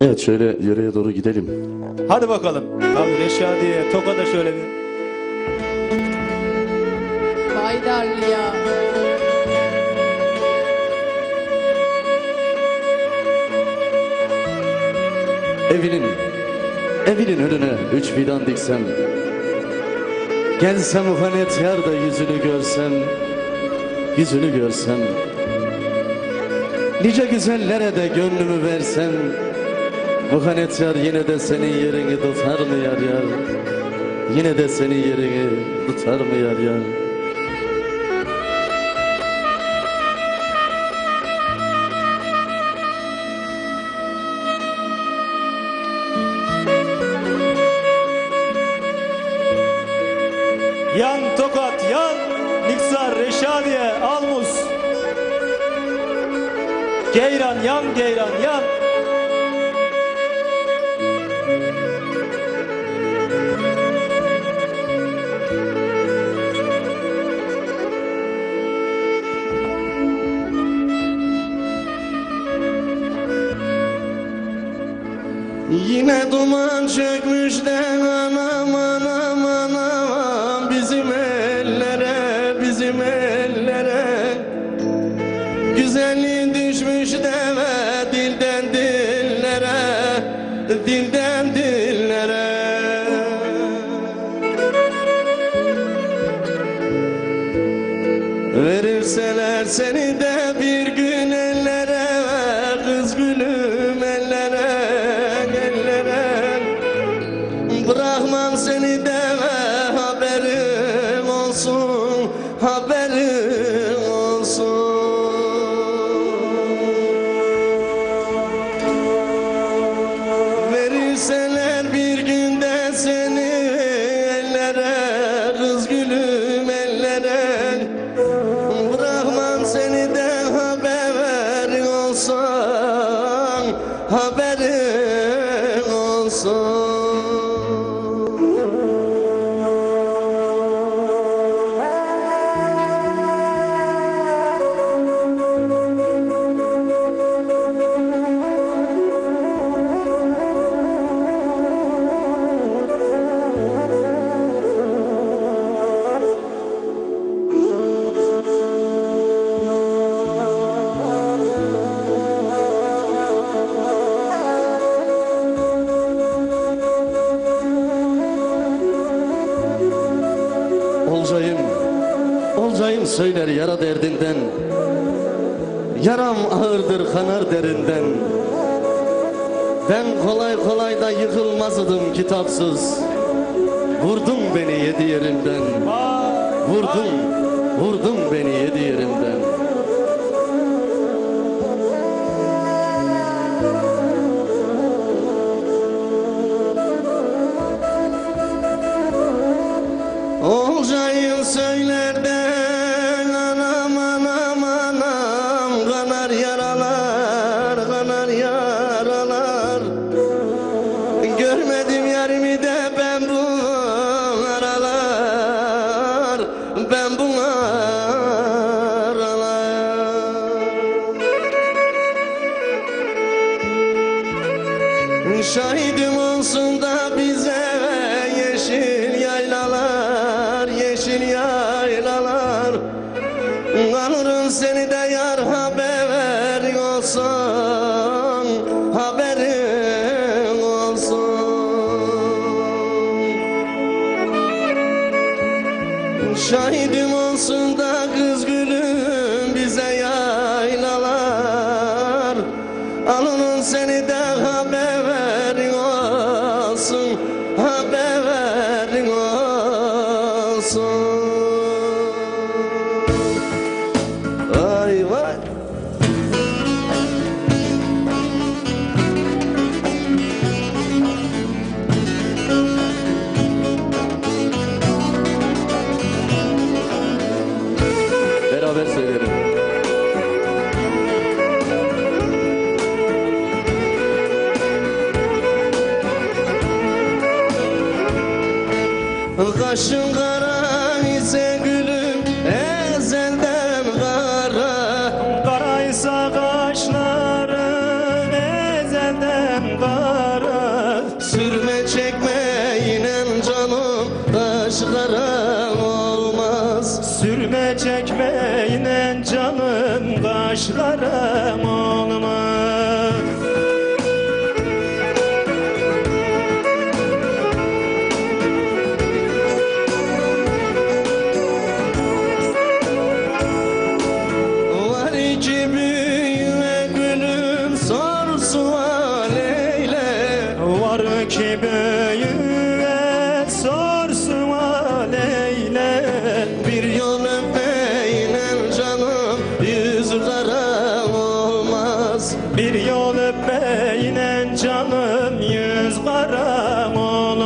Evet şöyle yöreye doğru gidelim. Hadi bakalım. Abi Reşadiye, Toka'da şöyle bir. Baydarlı ya. Evinin, evinin önüne üç fidan diksem. Gelsem ufanet yar da yüzünü görsem. Yüzünü görsem. Nice güzellere de gönlümü versem. Muhanet yar yine de senin yerini tutar mı yar yar? Yine de senin yerini tutar mı yar yar? Yan Tokat, yan Niksar, Reşadiye, Almus. Geyran, yan Geyran, yan. Yine duman çökmüş de anam anam anam Bizim ellere bizim ellere. Güzelliğin düşmüş deme dilden dillere Dilden dillere. Verirseler seni de Olcayım, olcayım söyler yara derdinden. Yaram ağırdır kanar derinden. Ben kolay kolay da yıkılmazdım kitapsız. Vurdun beni yedi yerimden Vurdun, vurdun beni yedi yerimden kanar yaralar. Görmedim yarimi de ben bu aralar. Ben bu aralar. Şahidim olsun da bize yeşil yaylalar, yeşil yaylalar. Alırım seni de yar haber olsun, Alının seni de Kaşın kara ise gülüm ezelden kara. Karaysa kaşların ezelden kara. Sürme çekme inen canım taş karam olmaz. Sürme çekme inen canım kaşlarım olmaz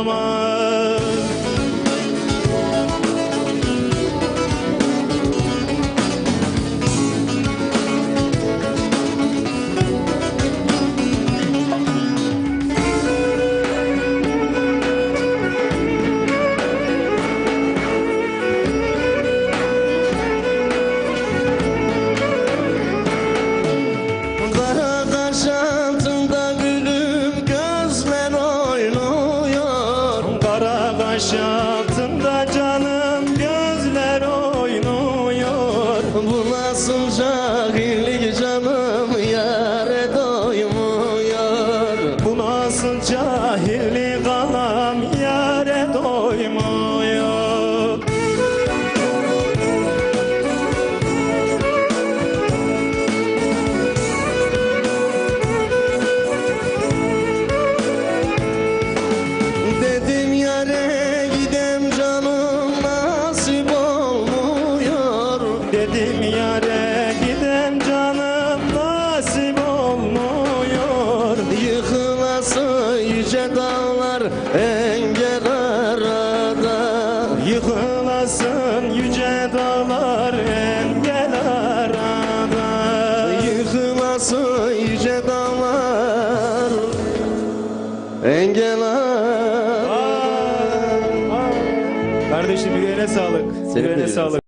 olmaz Yıkılası yüce dağlar engel Kardeşim yüreğine sağlık. Yüreğine sağlık.